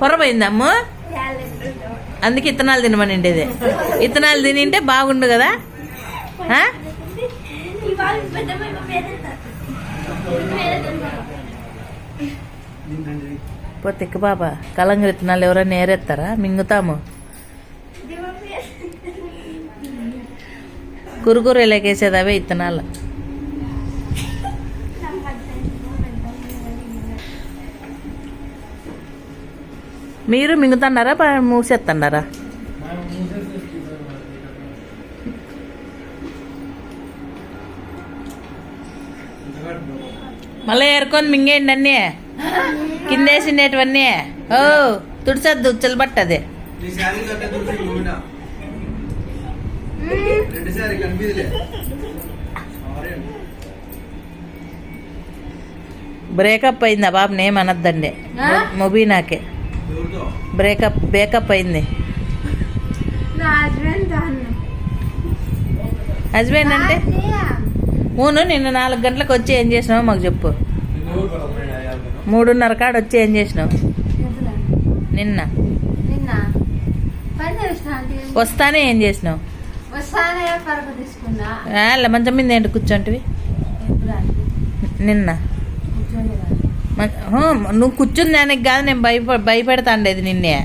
పొరపోయిందమ్మ అందుకే ఇత్తనాలు తినమనిండేది. ఇత్తనాలు తినింటే బాగుండు కదా? తిక్క బాబా కలంగరి ఇత్తనాలు ఎవరైనా ఏరేస్తారా మింగుతాము. కురుకురు ఇలాగేసేది అవే ఇత్తనాలు. మీరు మింగుతున్నారా? మూసేస్తున్నారా? మళ్ళీ ఏరుకొని మింగేయండి అన్నీ. కిందేసినటువన్నీ. ఓ తుడిసద్దు చిలబట్టది. బ్రేకప్ అయింది ఆ? బాబుని ఏమనద్దండి ఆ? బ్రేకప్ బ్రేకప్ అయింది. నా హస్బెండ్ అంటే? మూను నిన్న నాలుగు గంటలకు వచ్చి ఏం చేసినావు మాకు చెప్పు. మూడున్నర కాడ వచ్చి ఏం చేసినావు? నిన్న. వస్తానే ఏం చేసినావు? వస్తానే పరుగు తీసుకున్నా. ఆ, ఇలా మంచం మీద ఏంటి కూర్చోంటివి? నిన్న. నువ్వు కూర్చుని దానికి కాదు నేను భయప భయపెడతాండేది నిన్నే.